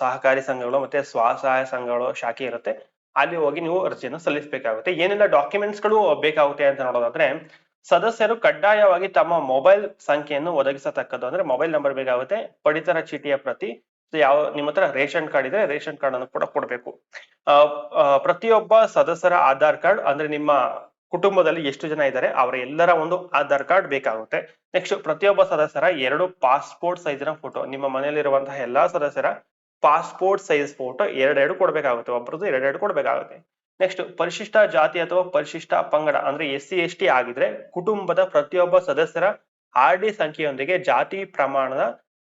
ಸಹಕಾರಿ ಸಂಘಗಳು ಮತ್ತೆ ಸ್ವಸಹಾಯ ಸಂಘಗಳು, ಶಾಖೆ ಇರುತ್ತೆ. ಅಲ್ಲಿ ಹೋಗಿ ನೀವು ಅರ್ಜಿಯನ್ನು ಸಲ್ಲಿಸಬೇಕಾಗುತ್ತೆ. ಏನೆಲ್ಲ ಡಾಕ್ಯುಮೆಂಟ್ಸ್ಗಳು ಬೇಕಾಗುತ್ತೆ ಅಂತ ನೋಡೋದಾದ್ರೆ ಸದಸ್ಯರು ಕಡ್ಡಾಯವಾಗಿ ತಮ್ಮ ಮೊಬೈಲ್ ಸಂಖ್ಯೆಯನ್ನು ಒದಗಿಸತಕ್ಕದ್ದು ಅಂದ್ರೆ ಮೊಬೈಲ್ ನಂಬರ್ ಬೇಕಾಗುತ್ತೆ, ಪಡಿತರ ಚೀಟಿಯ ಪ್ರತಿ ಯಾವ, ನಿಮ್ಮ ಹತ್ರ ರೇಷನ್ ಕಾರ್ಡ್ ಇದ್ರೆ ರೇಷನ್ ಕಾರ್ಡ್ ಅನ್ನು ಕೂಡ ಕೊಡಬೇಕು. ಪ್ರತಿಯೊಬ್ಬ ಸದಸ್ಯರ ಆಧಾರ್ ಕಾರ್ಡ್ ಅಂದ್ರೆ ನಿಮ್ಮ ಕುಟುಂಬದಲ್ಲಿ ಎಷ್ಟು ಜನ ಇದ್ದಾರೆ, ಅವರ ಎಲ್ಲರ ಒಂದು ಆಧಾರ್ ಕಾರ್ಡ್ ಬೇಕಾಗುತ್ತೆ. ನೆಕ್ಸ್ಟ್ ಪ್ರತಿಯೊಬ್ಬ ಸದಸ್ಯರ ಎರಡು ಪಾಸ್ಪೋರ್ಟ್ ಸೈಜಿನ ಫೋಟೋ, ನಿಮ್ಮ ಮನೆಯಲ್ಲಿರುವಂತಹ ಎಲ್ಲಾ ಸದಸ್ಯರ ಪಾಸ್ಪೋರ್ಟ್ ಸೈಜ್ ಫೋಟೋ ಎರಡೆರಡು ಕೊಡಬೇಕಾಗುತ್ತೆ ಒಬ್ಬರದ್ದು ಎರಡೆರಡು ಕೊಡ್ಬೇಕಾಗುತ್ತೆ. ನೆಕ್ಸ್ಟ್ ಪರಿಶಿಷ್ಟ ಜಾತಿ ಅಥವಾ ಪರಿಶಿಷ್ಟ ಪಂಗಡ, ಅಂದ್ರೆ ಎಸ್ ಸಿ ಎಸ್ ಟಿ ಆಗಿದ್ರೆ ಕುಟುಂಬದ ಪ್ರತಿಯೊಬ್ಬ ಸದಸ್ಯರ ಆರ್ ಡಿ ಸಂಖ್ಯೆಯೊಂದಿಗೆ ಜಾತಿ ಪ್ರಮಾಣದ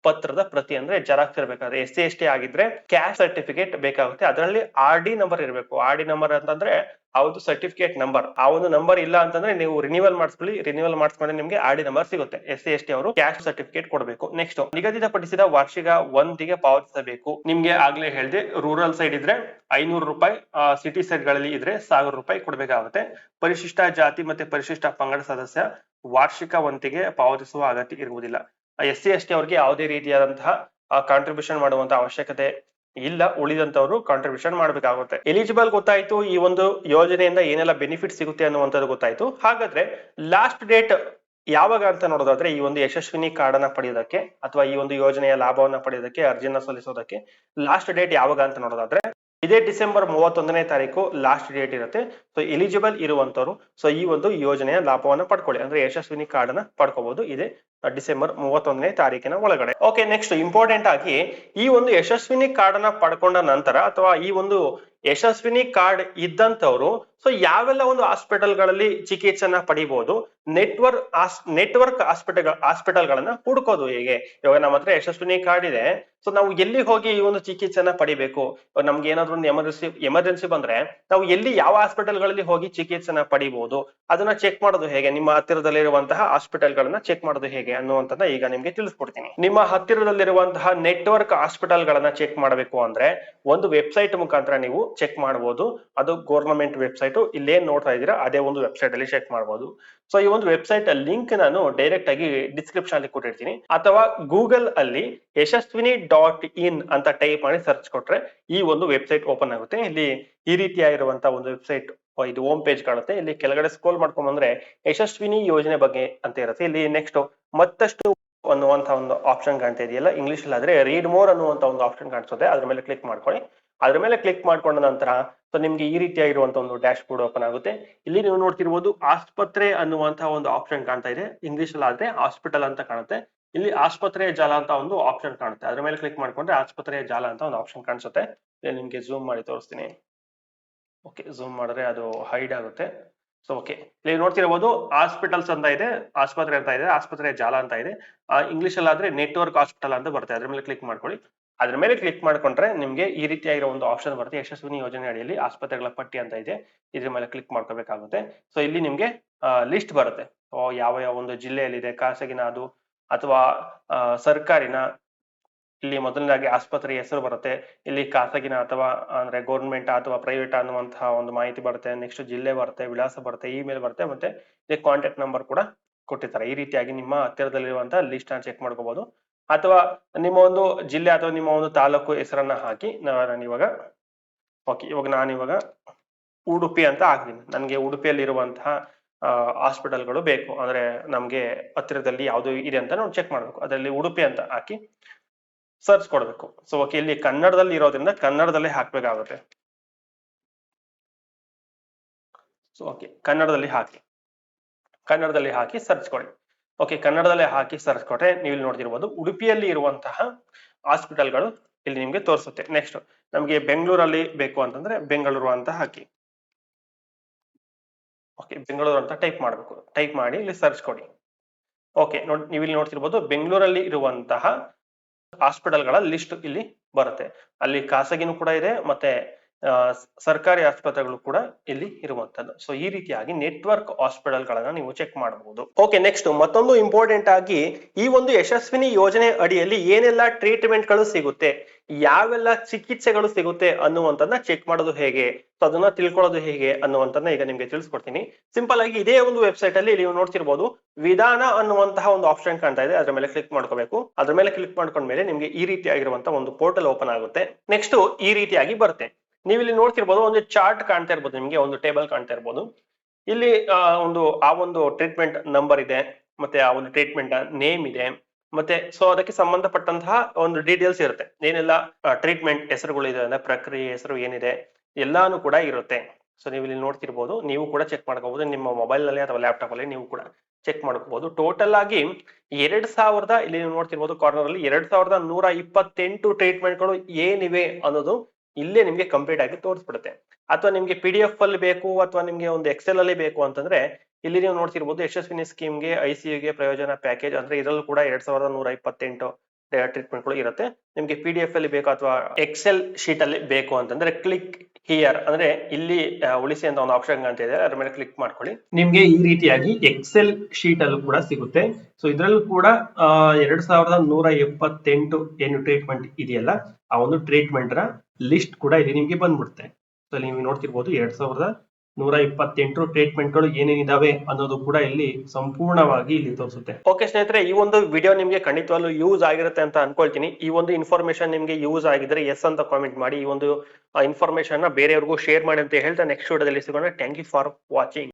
ಪತ್ರದ ಪ್ರತಿ ಅಂದ್ರೆ ಜೆರಾಕ್ಸ್ ಇರಬೇಕಾದ್ರೆ ಎಸ್ ಸಿ ಎಸ್ ಟಿ ಆಗಿದ್ರೆ ಕ್ಯಾಸ್ಟ್ ಸರ್ಟಿಫಿಕೇಟ್ ಬೇಕಾಗುತ್ತೆ. ಅದರಲ್ಲಿ ಆರ್ ಡಿ ನಂಬರ್ ಇರಬೇಕು. ಆರ್ ಡಿ ನಂಬರ್ ಅಂತಂದ್ರೆ ಆ ಸರ್ಟಿಫಿಕೇಟ್ ನಂಬರ್. ಆ ಒಂದು ನಂಬರ್ ಇಲ್ಲ ಅಂತಂದ್ರೆ ನೀವು ರಿನಿವಲ್ ಮಾಡಿಸ್ಕೊಳ್ಳಿ. ರಿನಿವಲ್ ಮಾಡಿಸ್ಕೊಂಡ್ರೆ ನಿಮ್ಗೆ ಆರ್ ಡಿ ನಂಬರ್ ಸಿಗುತ್ತೆ. ಎಸ್ ಸಿ ಎಸ್ ಟಿ ಅವರು ಕ್ಯಾಶ್ ಸರ್ಟಿಫಿಕೇಟ್ ಕೊಡಬೇಕು. ನೆಕ್ಸ್ಟ್ ನಿಗದಿತಪಡಿಸಿದ ವಾರ್ಷಿಕ ಒಂದಿಗೆ ಪಾವತಿಸಬೇಕು. ನಿಮ್ಗೆ ಆಗ್ಲೇ ಹೇಳಿದೆ ರೂರಲ್ ಸೈಡ್ ಇದ್ರೆ ಐನೂರು ರೂಪಾಯಿ ಸಿಟಿ ಸೈಡ್ಗಳಲ್ಲಿ ಇದ್ರೆ ಸಾವಿರ ರೂಪಾಯಿ ಕೊಡಬೇಕಾಗುತ್ತೆ. ಪರಿಶಿಷ್ಟ ಜಾತಿ ಮತ್ತೆ ಪರಿಶಿಷ್ಟ ಪಂಗಡ ಸದಸ್ಯ ವಾರ್ಷಿಕ ವಂತಿಗೆ ಪಾವತಿಸುವ ಅಗತ್ಯ ಇರುವುದಿಲ್ಲ. ಎಸ್ ಸಿ ಎಸ್ ಟಿ ಅವ್ರಿಗೆ ಯಾವುದೇ ರೀತಿಯಾದಂತಹ ಕಾಂಟ್ರಿಬ್ಯೂಷನ್ ಮಾಡುವಂತ ಅವಶ್ಯಕತೆ ಇಲ್ಲ. ಉಳಿದಂತವರು ಕಾಂಟ್ರಿಬ್ಯೂಷನ್ ಮಾಡಬೇಕಾಗುತ್ತೆ. ಎಲಿಜಿಬಲ್ ಗೊತ್ತಾಯ್ತು, ಈ ಒಂದು ಯೋಜನೆಯಿಂದ ಏನೆಲ್ಲ ಬೆನಿಫಿಟ್ ಸಿಗುತ್ತೆ ಅನ್ನುವಂಥದ್ದು ಗೊತ್ತಾಯ್ತು. ಹಾಗಾದ್ರೆ ಲಾಸ್ಟ್ ಡೇಟ್ ಯಾವಾಗ ಅಂತ ನೋಡೋದಾದ್ರೆ, ಈ ಒಂದು ಯಶಸ್ವಿನಿ ಕಾರ್ಡ್ ಅನ್ನ ಪಡೆಯೋದಕ್ಕೆ, ಅಥವಾ ಈ ಒಂದು ಯೋಜನೆಯ ಲಾಭವನ್ನ ಪಡೆಯೋದಕ್ಕೆ, ಅರ್ಜಿಯನ್ನ ಸಲ್ಲಿಸೋದಕ್ಕೆ ಲಾಸ್ಟ್ ಡೇಟ್ ಯಾವಾಗ ಅಂತ ನೋಡೋದಾದ್ರೆ ಇದೇ ಡಿಸೆಂಬರ್ ಮೂವತ್ತೊಂದನೇ ತಾರೀಕು ಲಾಸ್ಟ್ ಡೇಟ್ ಇರುತ್ತೆ. ಸೊ ಎಲಿಜಿಬಲ್ ಇರುವಂತವರು ಸೊ ಈ ಒಂದು ಯೋಜನೆಯ ಲಾಭವನ್ನ ಪಡ್ಕೊಳ್ಳಿ. ಅಂದ್ರೆ ಯಶಸ್ವಿನಿ ಕಾರ್ಡ್ ಅನ್ನ ಪಡ್ಕೋಬಹುದು ಇದೆ ಡಿಸೆಂಬರ್ ಮೂವತ್ತೊಂದನೇ ತಾರೀಕಿನ ಒಳಗಡೆ. ಓಕೆ ನೆಕ್ಸ್ಟ್ ಇಂಪಾರ್ಟೆಂಟ್ ಆಗಿ ಈ ಒಂದು ಯಶಸ್ವಿನಿ ಕಾರ್ಡ್ ಅನ್ನ ಪಡ್ಕೊಂಡ ನಂತರ ಅಥವಾ ಈ ಒಂದು ಯಶಸ್ವಿನಿ ಕಾರ್ಡ್ ಇದ್ದಂತವ್ರು ಸೊ ಯಾವೆಲ್ಲ ಒಂದು ಹಾಸ್ಪಿಟಲ್ಗಳಲ್ಲಿ ಚಿಕಿತ್ಸೆನ ಪಡಿಬಹುದು ನೆಟ್ವರ್ಕ್ ನೆಟ್ವರ್ಕ್ ಹಾಸ್ಪಿಟಲ್ ಹಾಸ್ಪಿಟಲ್ಗಳನ್ನ ಹುಡುಕೋದು ಹೇಗೆ? ಇವಾಗ ನಮ್ಮ ಹತ್ರ ಯಶಸ್ವಿನಿ ಕಾರ್ಡ್ ಇದೆ. ಸೊ ನಾವು ಎಲ್ಲಿ ಹೋಗಿ ಈ ಒಂದು ಚಿಕಿತ್ಸೆನ ಪಡಿಬೇಕು? ನಮ್ಗೆ ಏನಾದ್ರು ಒಂದು ಎಮರ್ಜೆನ್ಸಿ ಎಮರ್ಜೆನ್ಸಿ ಬಂದ್ರೆ ನಾವು ಎಲ್ಲಿ ಯಾವ ಹಾಸ್ಪಿಟಲ್ಗಳಲ್ಲಿ ಹೋಗಿ ಚಿಕಿತ್ಸೆನ ಪಡಿಬಹುದು ಅದನ್ನ ಚೆಕ್ ಮಾಡೋದು ಹೇಗೆ? ನಿಮ್ಮ ಹತ್ತಿರದಲ್ಲಿರುವಂತಹ ಹಾಸ್ಪಿಟಲ್ಗಳನ್ನ ಚೆಕ್ ಮಾಡೋದು ಹೇಗೆ ಅನ್ನುವಂಥದ್ದನ್ನ ಈಗ ನಿಮ್ಗೆ ತಿಳಿಸ್ಕೊಡ್ತೀನಿ. ನಿಮ್ಮ ಹತ್ತಿರದಲ್ಲಿರುವಂತಹ ನೆಟ್ವರ್ಕ್ ಹಾಸ್ಪಿಟಲ್ಗಳನ್ನ ಚೆಕ್ ಮಾಡಬೇಕು ಅಂದ್ರೆ ಒಂದು ವೆಬ್ಸೈಟ್ ಮುಖಾಂತರ ನೀವು ಚೆಕ್ ಮಾಡಬಹುದು ಅದು ಗೌರ್ಮೆಂಟ್ ವೆಬ್ಸೈಟ್ ಇಲ್ಲೇನ್ ನೋಡ್ತಾ ಇದ್ದೀರಾ, ಅದೇ ಒಂದು ವೆಬ್ಸೈಟ್ ಅಲ್ಲಿ ಚೆಕ್ ಮಾಡಬಹುದು ಸೊ ಈ ಒಂದು ವೆಬ್ಸೈಟ್ ಲಿಂಕ್ ನಾನು ಡೈರೆಕ್ಟ್ ಆಗಿ ಡಿಸ್ಕ್ರಿಪ್ಷನ್ ಅಲ್ಲಿ ಕೊಟ್ಟಿರ್ತೀನಿ. ಅಥವಾ ಗೂಗಲ್ ಅಲ್ಲಿ ಯಶಸ್ವಿನಿ ಡಾಟ್ ಇನ್ ಅಂತ ಟೈಪ್ ಮಾಡಿ ಸರ್ಚ್ ಕೊಟ್ರೆ ಈ ಒಂದು ವೆಬ್ಸೈಟ್ ಓಪನ್ ಆಗುತ್ತೆ. ಇಲ್ಲಿ ಈ ರೀತಿಯಾಗಿರುವಂತಹ ಒಂದು ವೆಬ್ಸೈಟ್ ಇದು ಹೋಮ್ ಪೇಜ್ ಕಾಣುತ್ತೆ. ಇಲ್ಲಿ ಕೆಳಗಡೆ ಸ್ಕ್ರೋಲ್ ಮಾಡ್ಕೊಂಡ್ ಬಂದ್ರೆ ಯಶಸ್ವಿನಿ ಯೋಜನೆ ಬಗ್ಗೆ ಅಂತ ಇರುತ್ತೆ. ಇಲ್ಲಿ ನೆಕ್ಸ್ಟ್ ಮತ್ತಷ್ಟು ಅನ್ನುವಂತ ಒಂದು ಆಪ್ಷನ್ ಕಾಣ್ತಾ ಇದೆಯಲ್ಲ ಇಂಗ್ಲಿಷ್ ಅಲ್ಲಿ ಆದ್ರೆ ರೀಡ್ ಮೋರ್ ಅನ್ನುವಂತ ಒಂದು ಆಪ್ಷನ್ ಕಾಣಿಸುತ್ತೆ. ಅದ್ರ ಮೇಲೆ ಕ್ಲಿಕ್ ಮಾಡ್ಕೊಳ್ಳಿ. ಅದ್ರ ಮೇಲೆ ಕ್ಲಿಕ್ ಮಾಡ್ಕೊಂಡ ನಂತರ ಸೊ ನಿಮ್ಗೆ ಈ ರೀತಿಯಾಗಿರುವಂತ ಒಂದು ಡ್ಯಾಶ್ ಬೋರ್ಡ್ ಓಪನ್ ಆಗುತ್ತೆ. ಇಲ್ಲಿ ನೀವು ನೋಡ್ತಿರ್ಬೋದು ಆಸ್ಪತ್ರೆ ಅನ್ನುವಂತಹ ಒಂದು ಆಪ್ಷನ್ ಕಾಣ್ತಾ ಇದೆ. ಇಂಗ್ಲಿಷ್ ಅಲ್ಲಿ ಆದ್ರೆ ಹಾಸ್ಪಿಟಲ್ ಅಂತ ಕಾಣುತ್ತೆ. ಇಲ್ಲಿ ಆಸ್ಪತ್ರೆಯ ಜಾಲ ಅಂತ ಒಂದು ಆಪ್ಷನ್ ಕಾಣುತ್ತೆ. ಅದ್ರ ಮೇಲೆ ಕ್ಲಿಕ್ ಮಾಡ್ಕೊಂಡ್ರೆ ಆಸ್ಪತ್ರೆಯ ಜಾಲ ಅಂತ ಒಂದು ಆಪ್ಷನ್ ಕಾಣಿಸುತ್ತೆ. ನಿಮ್ಗೆ ಝೂಮ್ ಮಾಡಿ ತೋರಿಸ್ತೀನಿ. ಓಕೆ ಝೂಮ್ ಮಾಡಿದ್ರೆ ಅದು ಹೈಡ್ ಆಗುತ್ತೆ. ಸೊ ಓಕೆ ಇಲ್ಲಿ ನೋಡ್ತಿರಬಹುದು ಹಾಸ್ಪಿಟಲ್ಸ್ ಅಂತ ಇದೆ, ಆಸ್ಪತ್ರೆ ಅಂತ ಇದೆ, ಆಸ್ಪತ್ರೆಯ ಜಾಲ ಅಂತ ಇದೆ. ಇಂಗ್ಲಿಷ್ ಅಲ್ಲಿ ಆದ್ರೆ ನೆಟ್ವರ್ಕ್ ಹಾಸ್ಪಿಟಲ್ ಅಂತ ಬರುತ್ತೆ. ಅದ್ರ ಮೇಲೆ ಕ್ಲಿಕ್ ಮಾಡ್ಕೊಳ್ಳಿ. ಅದ್ರ ಮೇಲೆ ಕ್ಲಿಕ್ ಮಾಡ್ಕೊಂಡ್ರೆ ನಿಮ್ಗೆ ಈ ರೀತಿಯಾಗಿರೋ ಒಂದು ಆಪ್ಷನ್ ಬರುತ್ತೆ. ಯಶಸ್ವಿನಿ ಯೋಜನೆ ಅಡಿಯಲ್ಲಿ ಆಸ್ಪತ್ರೆಗಳ ಪಟ್ಟಿ ಅಂತ ಇದೆ. ಇದ್ರ ಮೇಲೆ ಕ್ಲಿಕ್ ಮಾಡ್ಕೋಬೇಕಾಗುತ್ತೆ. ಸೊ ಇಲ್ಲಿ ನಿಮ್ಗೆ ಲಿಸ್ಟ್ ಬರುತ್ತೆ. ಯಾವ ಯಾವ ಒಂದು ಜಿಲ್ಲೆಯಲ್ಲಿದೆ, ಖಾಸಗಿನ ಅದು, ಅಥವಾ ಸರ್ಕಾರಿನ, ಇಲ್ಲಿ ಮೊದಲನೇದಾಗಿ ಆಸ್ಪತ್ರೆ ಹೆಸರು ಬರುತ್ತೆ. ಇಲ್ಲಿ ಖಾಸಗಿನ ಅಥವಾ, ಅಂದ್ರೆ ಗೌರ್ಮೆಂಟ್ ಅಥವಾ ಪ್ರೈವೇಟ್ ಅನ್ನುವಂತಹ ಒಂದು ಮಾಹಿತಿ ಬರುತ್ತೆ. ನೆಕ್ಸ್ಟ್ ಜಿಲ್ಲೆ ಬರುತ್ತೆ, ವಿಳಾಸ ಬರುತ್ತೆ ಇಮೇಲ್ ಬರುತ್ತೆ, ಮತ್ತೆ ಕಾಂಟ್ಯಾಕ್ಟ್ ನಂಬರ್ ಕೂಡ ಕೊಟ್ಟಿರ್ತಾರೆ. ಈ ರೀತಿಯಾಗಿ ನಿಮ್ಮ ಹತ್ತಿರದಲ್ಲಿರುವಂತಹ ಲಿಸ್ಟ್ ಅನ್ನು ಚೆಕ್ ಮಾಡ್ಕೋಬಹುದು ಅಥವಾ ನಿಮ್ಮ ಒಂದು ಜಿಲ್ಲೆ ಅಥವಾ ನಿಮ್ಮ ಒಂದು ತಾಲೂಕು ಹೆಸರನ್ನ ಹಾಕಿ ನಾನು ಇವಾಗ ಓಕೆ ಇವಾಗ ನಾನು ಇವಾಗ ಉಡುಪಿ ಅಂತ ಹಾಕ್ತೀನಿ. ನನಗೆ ಉಡುಪಿಯಲ್ಲಿರುವಂತಹ ಹಾಸ್ಪಿಟಲ್ಗಳು ಬೇಕು. ಅಂದ್ರೆ ನಮಗೆ ಹತ್ತಿರದಲ್ಲಿ ಯಾವುದು ಇದೆ ಅಂತ ನಾವು ಚೆಕ್ ಮಾಡಬೇಕು. ಅದರಲ್ಲಿ ಉಡುಪಿ ಅಂತ ಹಾಕಿ ಸರ್ಚ್ ಕೊಡಬೇಕು. ಸೊ ಓಕೆ ಇಲ್ಲಿ ಕನ್ನಡದಲ್ಲಿ ಇರೋದ್ರಿಂದ ಕನ್ನಡದಲ್ಲೇ ಹಾಕ್ಬೇಕಾಗುತ್ತೆ. ಸೊ ಓಕೆ ಕನ್ನಡದಲ್ಲಿ ಹಾಕಿ ಕನ್ನಡದಲ್ಲಿ ಹಾಕಿ ಸರ್ಚ್ ಕೊಡಿ. ಓಕೆ ಕನ್ನಡದಲ್ಲೇ ಹಾಕಿ ಸರ್ಚ್ ಕೊಟ್ರೆ ನೀವು ಇಲ್ಲಿ ನೋಡ್ತಿರ್ಬೋದು. ಉಡುಪಿಯಲ್ಲಿ ಇರುವಂತಹ ಹಾಸ್ಪಿಟಲ್ಗಳು ಇಲ್ಲಿ ನಿಮ್ಗೆ ತೋರಿಸುತ್ತೆ. ನೆಕ್ಸ್ಟ್ ನಮ್ಗೆ ಬೆಂಗಳೂರಲ್ಲಿ ಬೇಕು ಅಂತಂದ್ರೆ ಬೆಂಗಳೂರು ಅಂತ ಹಾಕಿ. ಓಕೆ ಬೆಂಗಳೂರು ಅಂತ ಟೈಪ್ ಮಾಡಬೇಕು. ಟೈಪ್ ಮಾಡಿ ಇಲ್ಲಿ ಸರ್ಚ್ ಕೊಡಿ. ಓಕೆ ನೋಡಿ ನೀವು ಇಲ್ಲಿ ನೋಡ್ತಿರ್ಬೋದು ಬೆಂಗಳೂರಲ್ಲಿ ಇರುವಂತಹ ಹಾಸ್ಪಿಟಲ್ಗಳ ಲಿಸ್ಟ್ ಇಲ್ಲಿ ಬರುತ್ತೆ. ಅಲ್ಲಿ ಖಾಸಗಿನೂ ಕೂಡ ಇದೆ, ಮತ್ತೆ ಸರ್ಕಾರಿ ಆಸ್ಪತ್ರೆಗಳು ಕೂಡ ಇಲ್ಲಿ ಇರುವಂತದ್ದು. ಸೊ ಈ ರೀತಿಯಾಗಿ ನೆಟ್ವರ್ಕ್ ಹಾಸ್ಪಿಟಲ್ಗಳನ್ನ ನೀವು ಚೆಕ್ ಮಾಡಬಹುದು ಓಕೆ ನೆಕ್ಸ್ಟ್ ಮತ್ತೊಂದು ಇಂಪಾರ್ಟೆಂಟ್ ಆಗಿ ಈ ಒಂದು ಯಶಸ್ವಿನಿ ಯೋಜನೆ ಅಡಿಯಲ್ಲಿ ಏನೆಲ್ಲ ಟ್ರೀಟ್ಮೆಂಟ್ಗಳು ಸಿಗುತ್ತೆ, ಯಾವೆಲ್ಲ ಚಿಕಿತ್ಸೆಗಳು ಸಿಗುತ್ತೆ ಅನ್ನುವಂಥದ್ದನ್ನ ಚೆಕ್ ಮಾಡೋದು ಹೇಗೆ ಸೊ ಅದನ್ನ ತಿಳ್ಕೊಳ್ಳೋದು ಹೇಗೆ ಅನ್ನುವಂಥದ್ದನ್ನ ಈಗ ನಿಮ್ಗೆ ತಿಳಿಸ್ಕೊಡ್ತೀನಿ. ಸಿಂಪಲ್ ಆಗಿ ಇದೇ ಒಂದು ವೆಬ್ಸೈಟ್ ಅಲ್ಲಿ ನೀವು ನೋಡ್ತಿರ್ಬೋದು, ವಿಧಾನ ಅನ್ನುವಂತಹ ಒಂದು ಆಪ್ಷನ್ ಕಾಣ್ತಾ ಇದೆ. ಅದ್ರ ಮೇಲೆ ಕ್ಲಿಕ್ ಮಾಡ್ಕೋಬೇಕು. ಅದ್ರ ಮೇಲೆ ಕ್ಲಿಕ್ ಮಾಡ್ಕೊಂಡ್ಮೇಲೆ ನಿಮ್ಗೆ ಈ ರೀತಿಯಾಗಿರುವಂತಹ ಒಂದು ಪೋರ್ಟಲ್ ಓಪನ್ ಆಗುತ್ತೆ. ನೆಕ್ಸ್ಟ್ ಈ ರೀತಿಯಾಗಿ ಬರುತ್ತೆ. ನೀವು ಇಲ್ಲಿ ನೋಡ್ತಿರ್ಬೋದು ಒಂದು ಚಾರ್ಟ್ ಕಾಣ್ತಾ ಇರ್ಬೋದು ನಿಮಗೆ, ಒಂದು ಟೇಬಲ್ ಕಾಣ್ತಾ ಇರ್ಬೋದು. ಇಲ್ಲಿ ಒಂದು, ಆ ಒಂದು ಟ್ರೀಟ್ಮೆಂಟ್ ನಂಬರ್ ಇದೆ, ಮತ್ತೆ ಆ ಒಂದು ಟ್ರೀಟ್ಮೆಂಟ್ ನೇಮ್ ಇದೆ, ಮತ್ತೆ ಸೊ ಅದಕ್ಕೆ ಸಂಬಂಧಪಟ್ಟಂತಹ ಒಂದು ಡೀಟೇಲ್ಸ್ ಇರುತ್ತೆ. ಏನೆಲ್ಲ ಟ್ರೀಟ್ಮೆಂಟ್ ಹೆಸರುಗಳು ಇದೆ, ಅಂದ್ರೆ ಪ್ರಕ್ರಿಯೆ ಹೆಸರು ಏನಿದೆ, ಎಲ್ಲಾನು ಕೂಡ ಇರುತ್ತೆ. ಸೊ ನೀವು ಇಲ್ಲಿ ನೋಡ್ತಿರ್ಬೋದು, ನೀವು ಕೂಡ ಚೆಕ್ ಮಾಡ್ಕೋಬಹುದು ನಿಮ್ಮ ಮೊಬೈಲ್ನಲ್ಲಿ ಅಥವಾ ಲ್ಯಾಪ್ಟಾಪ್ ಅಲ್ಲಿ ನೀವು ಕೂಡ ಚೆಕ್ ಮಾಡ್ಕೋಬಹುದು ಟೋಟಲ್ ಆಗಿ ಎರಡ್ ಸಾವಿರದ, ಇಲ್ಲಿ ನೋಡ್ತಿರ್ಬೋದು ಕಾರ್ನರ್ ಅಲ್ಲಿ ಎರಡ್ ಸಾವಿರದ ನೂರ ಇಪ್ಪತ್ತೆಂಟು ಟ್ರೀಟ್ಮೆಂಟ್ಗಳು ಏನಿವೆ ಅನ್ನೋದು ಇಲ್ಲೇ ನಿಮ್ಗೆ ಕಂಪ್ಲೀಟ್ ಆಗಿ ತೋರಿಸ್ಬಿಡುತ್ತೆ. ಅಥವಾ ನಿಮ್ಗೆ ಪಿ ಡಿ ಎಫ್ ಅಲ್ಲಿ ಬೇಕು, ಅಥವಾ ನಿಮ್ಗೆ ಒಂದು ಎಕ್ಸೆಲ್ ಅಲ್ಲಿ ಬೇಕು ಅಂತಂದ್ರೆ, ಇಲ್ಲಿ ನೀವು ನೋಡ್ತಿರ್ಬೋದು ಯಶಸ್ವಿನಿ ಸ್ಕೀಮ್ಗೆ ಐ ಗೆ ಪ್ರಯೋಜನ ಪ್ಯಾಕೇಜ್ ಅಂದ್ರೆ ಇದರಲ್ಲೂ ಕೂಡ ಎರಡ್ ಸಾವಿರದ ನೂರ ಇಪ್ಪತ್ತೆಂಟು ಟ್ರೀಟ್ಮೆಂಟ್ಗಳು ಇರುತ್ತೆ. ನಿಮ್ಗೆ ಪಿ ಡಿ ಎಫ್ ಅಲ್ಲಿ ಬೇಕು ಅಥವಾ ಎಕ್ಸೆಲ್ ಶೀಟ್ ಅಲ್ಲಿ ಬೇಕು ಅಂತಂದ್ರೆ ಕ್ಲಿಕ್ ಹಿಯರ್ ಅಂದ್ರೆ ಇಲ್ಲಿ ಉಳಿಸಿ ಅಂತ ಒಂದು ಆಪ್ಷನ್ ಅಂತ ಇದೆ, ಅದ್ರ ಮೇಲೆ ಕ್ಲಿಕ್ ಮಾಡ್ಕೊಳ್ಳಿ. ನಿಮ್ಗೆ ಈ ರೀತಿಯಾಗಿ ಎಕ್ಸೆಲ್ ಶೀಟ್ ಅಲ್ಲೂ ಕೂಡ ಸಿಗುತ್ತೆ. ಸೊ ಇದ್ರಲ್ಲೂ ಕೂಡ ಎರಡ್ ಸಾವಿರದ ನೂರ ಎಪ್ಪತ್ತೆಂಟು ಏನು ಟ್ರೀಟ್ಮೆಂಟ್ ಇದೆಯಲ್ಲ, ಆ ಒಂದು ಟ್ರೀಟ್ಮೆಂಟ್ನ ಲಿಸ್ಟ್ ಕೂಡ ಇಲ್ಲಿ ನಿಮಗೆ ಬಂದ್ಬಿಡುತ್ತೆ. ಸೊ ನೀವು ನೋಡ್ತಿರ್ಬೋದು ಎರಡ್ ಸಾವಿರದ ನೂರ ಇಪ್ಪತ್ತೆಂಟು ಟ್ರೀಟ್ಮೆಂಟ್ಗಳು ಏನೇನಿದಾವೆ ಅನ್ನೋದು ಕೂಡ ಇಲ್ಲಿ ಸಂಪೂರ್ಣವಾಗಿ ಇಲ್ಲಿ ತೋರಿಸುತ್ತೆ. ಓಕೆ ಸ್ನೇಹಿತರೆ, ಈ ಒಂದು ವಿಡಿಯೋ ನಿಮಗೆ ಖಂಡಿತವಾಗ್ಲೂ ಯೂಸ್ ಆಗಿರುತ್ತೆ ಅಂತ ಅನ್ಕೊಳ್ತೀನಿ. ಈ ಒಂದು ಇನ್ಫಾರ್ಮೇಶನ್ ನಿಮಗೆ ಯೂಸ್ ಆಗಿದ್ರೆ ಎಸ್ ಅಂತ ಕಾಮೆಂಟ್ ಮಾಡಿ. ಈ ಒಂದು ಇನ್ಫಾರ್ಮೇಶನ್ ಬೇರೆಯವ್ರಿಗೂ ಶೇರ್ ಮಾಡಿ ಅಂತ ಹೇಳ್ತಾ ನೆಕ್ಸ್ಟ್ ವಿಡಿಯೋದಲ್ಲಿ ಸಿಗೋಣ. Thank you for watching